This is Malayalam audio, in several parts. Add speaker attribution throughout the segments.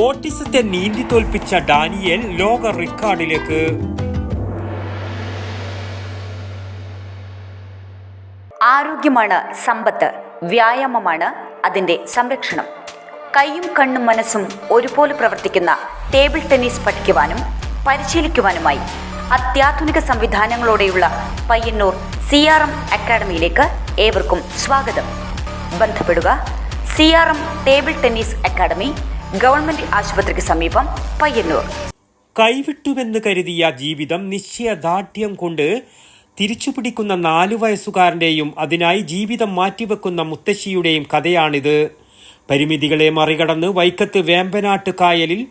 Speaker 1: ഓട്ടിസത്തെ നീന്തി തോൽപ്പിച്ച ഡാനിയൽ ലോക റെക്കോർഡിലേക്ക്.
Speaker 2: ആരോഗ്യമാണ് സമ്പത്ത് വ്യായാമമാണ് അതിന്റെ സംരക്ഷണം. കൈയും കണ്ണും മനസ്സും ഒരുപോലെ പ്രവർത്തിക്കുന്ന ടേബിൾ ടെന്നീസ് പഠിക്കുവാനും പരിശീലിക്കുവാനുമായി അത്യാധുനിക സംവിധാനങ്ങളോടെയുള്ള പയ്യന്നൂർ സി ആർ എം അക്കാഡമിയിലേക്ക് ഏവർക്കും സ്വാഗതം. ബന്ധപ്പെടുക C R M table tennis academy government ആശുപത്രിക്ക് സമീപം പയ്യന്നൂർ.
Speaker 1: കൈവിട്ടുവെന്ന് കരുതിയ ജീവിതം നിശ്ചയദാർഢ്യം കൊണ്ട് തിരിച്ചു പിടിക്കുന്ന നാലു വയസ്സുകാരന്റെയും അതിനായി ജീവിതം മാറ്റിവെക്കുന്ന മുത്തശ്ശിയുടെയും കഥയാണിത്. പരിമിതികളെ മറികടന്ന് വൈക്കത്ത് വേമ്പനാട്ട് കായലിൽ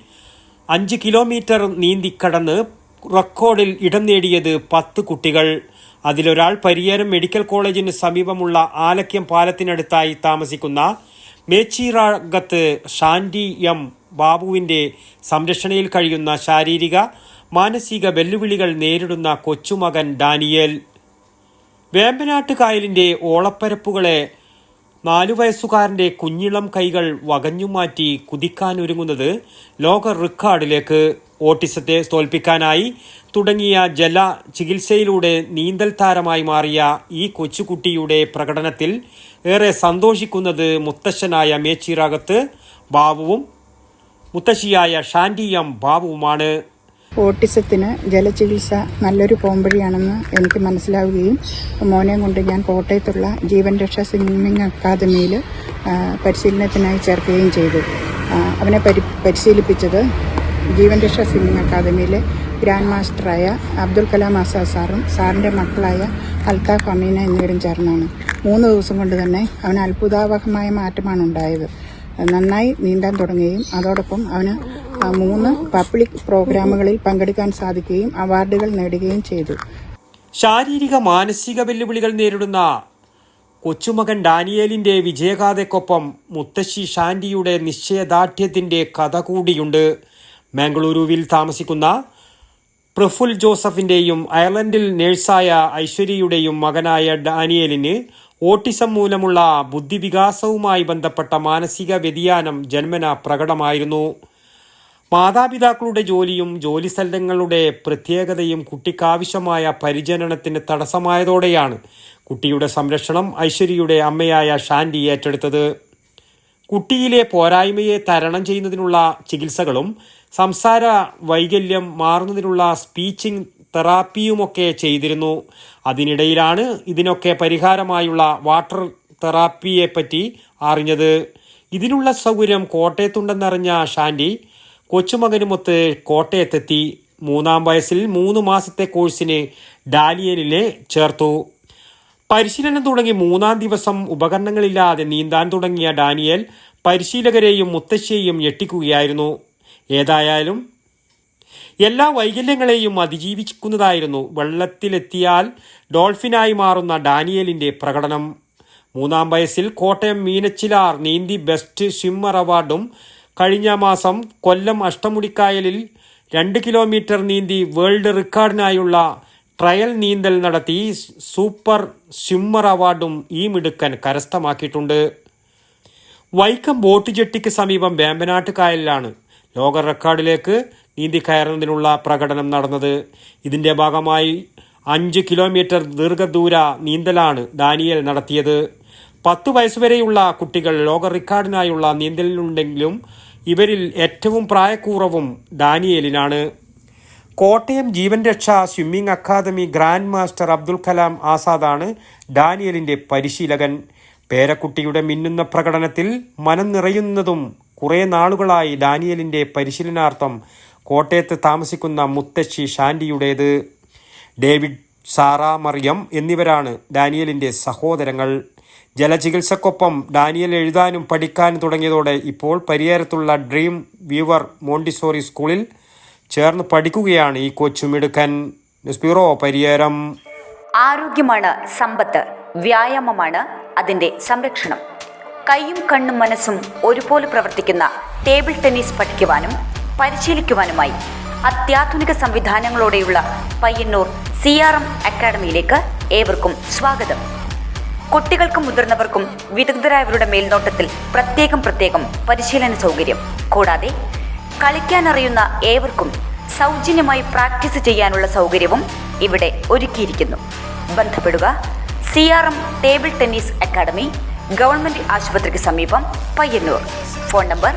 Speaker 1: അഞ്ച് കിലോമീറ്റർ നീന്തിക്കടന്ന് റെക്കോർഡിൽ ഇടം നേടിയത് പത്ത് കുട്ടികൾ. അതിലൊരാൾ പരിയാരം മെഡിക്കൽ കോളേജിന് സമീപമുള്ള ആലക്യം പാലത്തിനടുത്തായി താമസിക്കുന്ന മേച്ചീറാഗത്ത് ഷാൻഡി എം ബാബുവിന്റെ സംരക്ഷണയിൽ കഴിയുന്ന ശാരീരിക മാനസിക വെല്ലുവിളികൾ നേരിടുന്ന കൊച്ചുമകൻ ഡാനിയേൽ. വേമ്പനാട്ട് കായലിന്റെ ഓളപ്പരപ്പുകളെ നാലു വയസ്സുകാരന്റെ കുഞ്ഞിളം കൈകൾ വകഞ്ഞുമാറ്റി കുതിക്കാനൊരുങ്ങുന്നത് ലോക റെക്കോർഡിലേക്ക് ഓട്ടിസത്തെ തോൽപ്പിക്കാനായി തുടങ്ങിയ ജല ചികിത്സയിലൂടെ നീന്തൽ താരമായി മാറിയ ഈ കൊച്ചുകുട്ടിയുടെ പ്രകടനത്തിൽ ഏറെ സന്തോഷിക്കുന്നത് മുത്തശ്ശനായ മേച്ചിറാകത്ത് ബാബുവും മുത്തശ്ശിയായ ഷാൻഡിയം ബാബുവുമാണ്.
Speaker 3: ഓട്ടിസത്തിന് ജലചികിത്സ നല്ലൊരു പോംവഴിയാണെന്ന് എനിക്ക് മനസ്സിലാവുകയും മോനെയും കൊണ്ട് ഞാൻ കോട്ടയത്തുള്ള ജീവൻ രക്ഷാ സ്വിമ്മിംഗ് അക്കാദമിയിൽ പരിശീലനത്തിനായി ചേർക്കുകയും ചെയ്തു. അവനെ പരി പരിശീലിപ്പിച്ചത് ജീവൻ രക്ഷാ സ്വിമ്മിംഗ് അക്കാദമിയിലെ ഗ്രാൻഡ് മാസ്റ്ററായ അബ്ദുൽ കലാം ആസാദ് സാറും സാറിന്റെ മക്കളായ അൽത്താഫ് അമീന എന്നിവരും ചേർന്നാണ്. മൂന്ന് ദിവസം കൊണ്ട് തന്നെ അവന് അത്ഭുതാവഹമായ മാറ്റമാണ് ഉണ്ടായത്. നന്നായി നീന്താൻ തുടങ്ങുകയും അതോടൊപ്പം അവന് മൂന്ന് പബ്ലിക് പ്രോഗ്രാമുകളിൽ പങ്കെടുക്കാൻ സാധിക്കുകയും അവാർഡുകൾ നേടുകയും ചെയ്തു.
Speaker 1: ശാരീരിക മാനസിക വെല്ലുവിളികൾ നേരിടുന്ന കൊച്ചുമകൻ ഡാനിയേലിന്റെ വിജയഗാഥയ്ക്കൊപ്പം മുത്തശ്ശി ഷാൻഡിയുടെ നിശ്ചയദാർഢ്യത്തിന്റെ കഥ കൂടിയുണ്ട്. മംഗളൂരുവിൽ താമസിക്കുന്ന പ്രഫുൽ ജോസഫിന്റെയും അയർലൻഡിൽ നേഴ്സായ ഐശ്വര്യയുടെയും മകനായ ഡാനിയേലിന് ഓട്ടിസം മൂലമുള്ള ബുദ്ധിവികാസവുമായി ബന്ധപ്പെട്ട മാനസിക വ്യതിയാനം ജന്മന പ്രകടമായിരുന്നു. മാതാപിതാക്കളുടെ ജോലിയും ജോലി സ്ഥലങ്ങളുടെ പ്രത്യേകതയും കുട്ടിക്കാവശ്യമായ പരിചരണത്തിന് തടസ്സമായതോടെയാണ് കുട്ടിയുടെ സംരക്ഷണം ഐശ്വര്യയുടെ അമ്മയായ ഷാൻഡി ഏറ്റെടുത്തത്. കുട്ടിയിലെ പോരായ്മയെ തരണം ചെയ്യുന്നതിനുള്ള ചികിത്സകളും സംസാര വൈകല്യം മാറുന്നതിനുള്ള സ്പീച്ചിങ് തെറാപ്പിയുമൊക്കെ ചെയ്തിരുന്നു. അതിനിടയിലാണ് ഇതിനൊക്കെ പരിഹാരമായുള്ള വാട്ടർ തെറാപ്പിയെപ്പറ്റി അറിഞ്ഞത്. ഇതിനുള്ള സൗകര്യം കോട്ടയത്തുണ്ടെന്നറിഞ്ഞ ഷാൻഡി കൊച്ചുമകനുമൊത്ത് കോട്ടയത്തെത്തി മൂന്നാം വയസ്സിൽ മൂന്ന് മാസത്തെ കോഴ്സിന് ഡാലിയനിലെ ചേർത്തു. പരിശീലനം തുടങ്ങി മൂന്നാം ദിവസം ഉപകരണങ്ങളില്ലാതെ നീന്താൻ തുടങ്ങിയ ഡാനിയൽ പരിശീലകരെയും മുത്തശ്ശിയെയും ഞെട്ടിക്കുകയായിരുന്നു. ഏതായാലും എല്ലാ വൈകല്യങ്ങളെയും അതിജീവിക്കുന്നതായിരുന്നു വെള്ളത്തിലെത്തിയാൽ ഡോൾഫിനായി മാറുന്ന ഡാനിയലിന്റെ പ്രകടനം. മൂന്നാം വയസ്സിൽ കോട്ടയം മീനച്ചിലാർ നീന്തി ബെസ്റ്റ് സ്വിമ്മർ അവാർഡും കഴിഞ്ഞ മാസം കൊല്ലം അഷ്ടമുടിക്കായലിൽ രണ്ട് കിലോമീറ്റർ നീന്തി വേൾഡ് റെക്കോർഡിനായുള്ള ട്രയൽ നീന്തൽ നടത്തി സൂപ്പർ സ്വിമ്മർ അവാർഡും ഈ മിടുക്കൻ കരസ്ഥമാക്കിയിട്ടുണ്ട്. വൈക്കം ബോട്ട് ജെട്ടിക്ക് സമീപം വേമ്പനാട്ട് കായലിലാണ് ലോക റെക്കോർഡിലേക്ക് നീന്തി കയറുന്നതിനുള്ള പ്രകടനം നടന്നത്. ഇതിന്റെ ഭാഗമായി അഞ്ച് കിലോമീറ്റർ ദീർഘദൂര നീന്തലാണ് ദാനിയൽ നടത്തിയത്. പത്ത് വയസ്സുവരെയുള്ള കുട്ടികൾ ലോക റെക്കോർഡിനായുള്ള നീന്തലിലുണ്ടെങ്കിലും ഇവരിൽ ഏറ്റവും പ്രായക്കൂറവും ഡാനിയലിനാണ്. Kottayam Jeevan Raksha swimming academy grand master Abdul Kalam ആസാദാണ് ഡാനിയലിന്റെ പരിശീലകൻ. പേരക്കുട്ടിയുടെ മിന്നുന്ന പ്രകടനത്തിൽ മനം നിറയുന്നതും കുറേ നാളുകളായി ഡാനിയലിന്റെ പരിശീലനാർത്ഥം കോട്ടയത്ത് താമസിക്കുന്ന മുത്തശ്ശി ഷാൻഡിയുടേത്. ഡേവിഡ് സാറ മറിയം എന്നിവരാണ് ഡാനിയലിന്റെ സഹോദരങ്ങൾ. ജലചികിത്സക്കൊപ്പം ഡാനിയൽ എഴുതാനും പഠിക്കാനും തുടങ്ങിയതോടെ ഇപ്പോൾ പരിയാരത്തുള്ള ഡ്രീം വ്യൂവർ മോണ്ടിസോറി സ്കൂളിൽ ചേർന്ന് പഠിക്കുകയാണ് ഈ കൊച്ചുമിടുക്കൻ ന്യൂസ് ബ്യൂറോ പരിയാരം.
Speaker 2: ആരോഗ്യമാണ് സമ്പത്ത് വ്യായാമമാണ് അതിന്റെ സംരക്ഷണം. കൈയും കണ്ണും മനസ്സും ഒരുപോലെ പ്രവർത്തിക്കുന്ന ടേബിൾ ടെന്നീസ് പഠിക്കുവാനും പരിശീലിക്കുവാനുമായി അത്യാധുനിക സംവിധാനങ്ങളോടെയുള്ള പയ്യന്നൂർ സി ആർ എം അക്കാഡമിയിലേക്ക് ഏവർക്കും സ്വാഗതം. കുട്ടികൾക്കും മുതിർന്നവർക്കും വിദഗ്ധരായവരുടെ മേൽനോട്ടത്തിൽ പ്രത്യേകം പ്രത്യേകം പരിശീലന സൗകര്യം. കൂടാതെ കളിക്കാനറിയുന്ന ഏവർക്കും സൗജന്യമായി പ്രാക്ടീസ് ചെയ്യാനുള്ള സൗകര്യവും ഇവിടെ ഒരുക്കിയിരിക്കുന്നു. ബന്ധപ്പെടുക. C R M table tennis academy government ആശുപത്രിക്ക് സമീപം പയ്യന്നൂർ. ഫോൺ നമ്പർ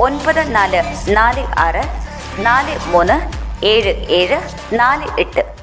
Speaker 2: ഒൻപത് നാല് നാല് ആറ് നാല് മൂന്ന് ഏഴ് ഏഴ് നാല് എട്ട്.